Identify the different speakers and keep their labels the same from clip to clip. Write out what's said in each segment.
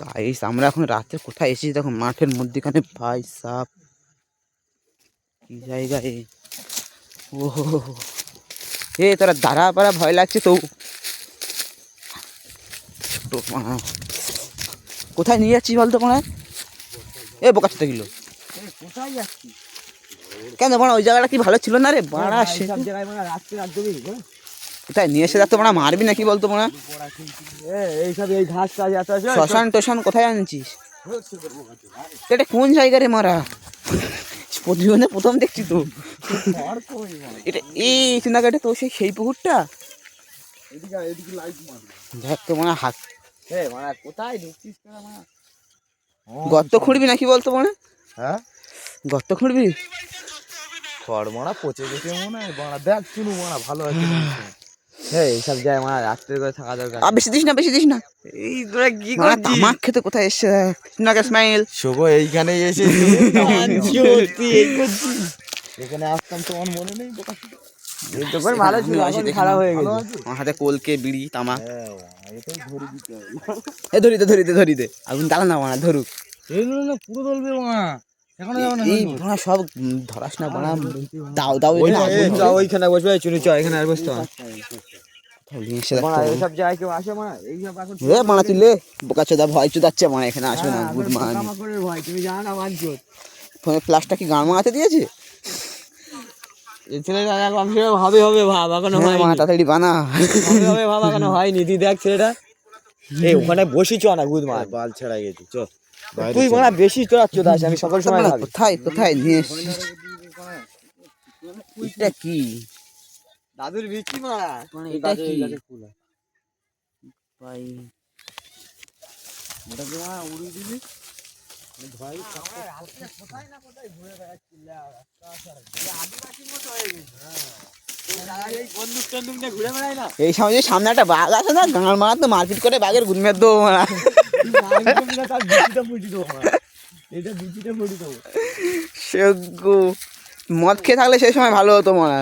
Speaker 1: Guys আমরা এখন রাতে কোথায় এসেছি? দেখো মাঠের মধ্যেখানে ভাই সাপ কি জায়গা জায়গায়? ও এ তোরা দাঁড়া পাড়া ভয় লাগছে তো। কোথায় নিয়ে যাচ্ছিস বলতো মনে এ বোকা ছোট কিলো
Speaker 2: কোথায় যাচ্ছি
Speaker 1: কেন বাড়া ওই জায়গাটা কি ভালো ছিল না রে? বাড়া সে।
Speaker 2: জায়গায় মানে রাত্রে রাত
Speaker 1: কোথায় নিয়ে এসে যাতে বাড়া? মারবি নাকি বলতো মনে
Speaker 2: এইসব এই ঘাস টাস এত
Speaker 1: শ্মশান টশান কোথায় আনছিস? এটা কোন জায়গা রে মারা? জীবনে প্রথম দেখছি তো। এটা এই চিন্তাকাটা তো সেই সেই পুকুরটা? দেখ তো মনে হাত।
Speaker 2: কোথায় ঢুকছিস
Speaker 1: গর্ত খুঁড়বি নাকি বলতো মনে
Speaker 2: হ্যাঁ?
Speaker 1: গর্ত খুঁড়বি?
Speaker 2: খড় মারা পচে গেছে মনে হয়। দেখ চুনু মারা ভালো আছে। হ্যাঁ এইসব জায়গায় মারা রাত্রে করে থাকা দরকার
Speaker 1: আর বেশি দিস না বেশি দিস না
Speaker 2: এই তোরা কি
Speaker 1: মারা তামাক খেতে কোথায় এসছে নাকে স্মাইল
Speaker 2: শোভো এইখানে এসে এখানে আসতাম তোমার মনে নেই বোকা তখন ভালো ছিল এখন খারাপ হয়ে গেছে
Speaker 1: আমার হাতে কলকে বিড়ি তামাক
Speaker 2: হ্যাঁ
Speaker 1: এ ধরিতে ধরিতে ধরিতে আগুন জ্বালা না বানা ধরুক
Speaker 2: না পুরো দলবে মা এখনও যাব না
Speaker 1: এই বাড়া সব ধরাস না বানা দাও দাও
Speaker 2: ওইখানে বসবে চুনি চ এখানে আর বসতে হবে
Speaker 1: ধরে নিয়ে এসে রাখতে হবে।
Speaker 2: এইসব জায়গায় কেউ আসে মা এইসব এখন
Speaker 1: এ মানা তুলে বোকা চোদা ভয় চোদাচ্ছে মানে এখানে আসবে না গুড মান
Speaker 2: ভয় তুমি জানো না
Speaker 1: ফ্লাশটা কি গান দিয়েছে?
Speaker 2: এই ছেলেটা এক হবে হবে ভাব এখনও
Speaker 1: হ্যাঁ,
Speaker 2: হয়নি।
Speaker 1: মা তাড়াতাড়ি বানা।
Speaker 2: হবে হবে ভাব এখনও হয়নি। তুই দেখ ছেলেটা। এই ওখানে বসি চ না গুদ মার বাল ছেড়া গেছি চ তুই মানে বেশি তোরা চোদাস আমি সকাল সময় ভাবি।
Speaker 1: কোথায় কোথায় নিয়ে? এটা কি?
Speaker 2: দাদুর মারা
Speaker 1: মানে এটা কি? ভাই।
Speaker 2: নিয়ে ঘুরে বেড়ায় না?
Speaker 1: এই সময় যে সামনে একটা বাঘ আছে না গাঁড় মারা তো মারপিট করে বাঘের গুদ মেরে দেবো মারা সেগো মদ খেয়ে থাকলে সেই সময় ভালো হতো মনে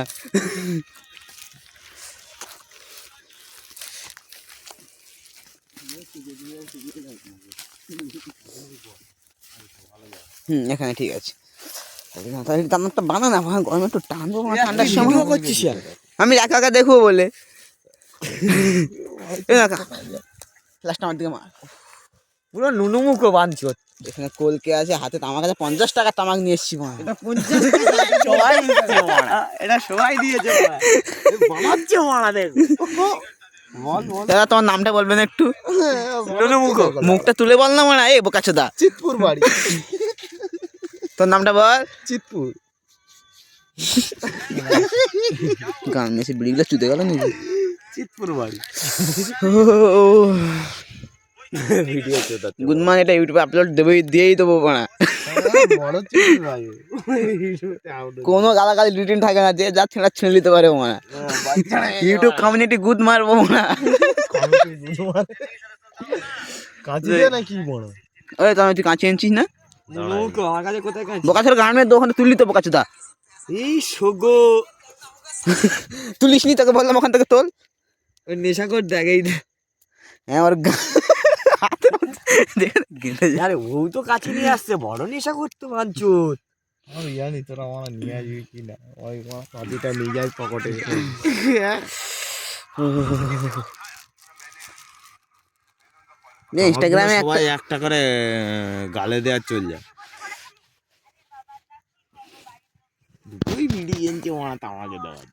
Speaker 1: হুম এখানে ঠিক আছে। তাহলে বানা না ভাঙ গরমে একটু টানবো ঠান্ডার সময়
Speaker 2: করছিস
Speaker 1: আমি একা একা দেখব বলে। ফ্লাশটা আমার দিকে মার।
Speaker 2: পুরো নুনুমুখো বাঁধছো
Speaker 1: এখানে কলকে আছে হাতে তামাক আছে পঞ্চাশ টাকা তামাক নিয়ে এসছি
Speaker 2: এটা সবাই এটা সবাই দিয়েছে বানাচ্ছে মারা দেখ। বল বল
Speaker 1: দাদা তোমার নামটা বলবেন একটু।
Speaker 2: নুনুমুখো
Speaker 1: মুখটা তুলে বল না মানে এ বোকাচোদা।
Speaker 2: চিতপুর বাড়ি।
Speaker 1: তোর নামটা বল।
Speaker 2: চিতপুর।
Speaker 1: গান মেসে বিড়িগুলো চুতে গেল নাকি?
Speaker 2: চিতপুর বাড়ি। ভিডিও চোদা
Speaker 1: গুড মর্নিং এটা ইউটিউবে আপলোড দেবই দিয়েই দেবো বানা
Speaker 2: বড়। চিতপুর বাড়ি
Speaker 1: কোনো গালাগালি রিটিন থাকে না যে যা ছেঁড়া ছেড়ে নিতে পারে মনে ইউটিউব কমিউনিটি গুড মারবো না
Speaker 2: কাজে নাকি বড়?
Speaker 1: ওই তো তুই কাঁচি আনছিস না? দোকানে তুললি
Speaker 2: এই সোগো
Speaker 1: তুলিস নি তোকে বললাম ওখান থেকে তোল।
Speaker 2: ওই নেশাকর দেখ এই
Speaker 1: হ্যাঁ ওর
Speaker 2: আরে ও তো কাছে নিয়ে আসছে বড় নেশা করতে বাঞ্চুত আমি জানি তোরা আমার নিয়ে আসবি কি না ওই পাতিটা নিয়ে যায় পকেটে
Speaker 1: ইনস্টাগ্রামে একটা
Speaker 3: সবাই একটা করে গালে দেওয়ার চল যায় দুটোই বিড়ি এনেছে মারা তামাকে দেওয়ার